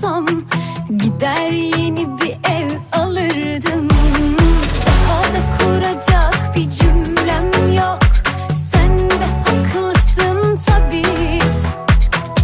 olsam Gider yeni bir ev alırdım. Daha kuracak bir cümlem yok. Sen de haklısın tabi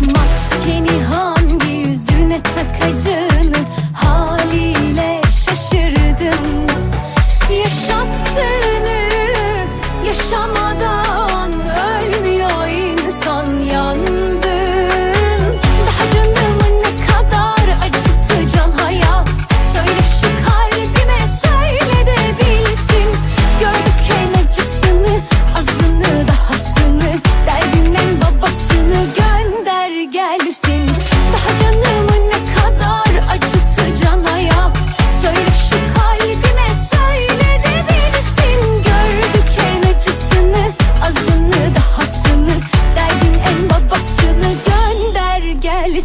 Maskeni hangi yüzüne takacağını Haliyle şaşırdım. Yaşattığını yaşama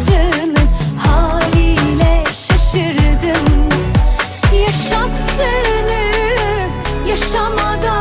acının haliyle şaşırdım. Yaşattığını yaşamadan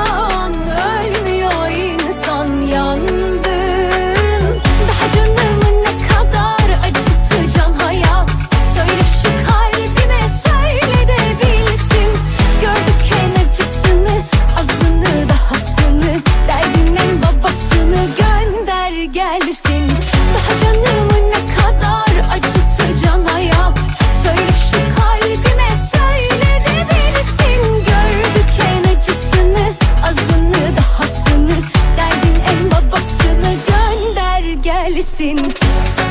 gibisin.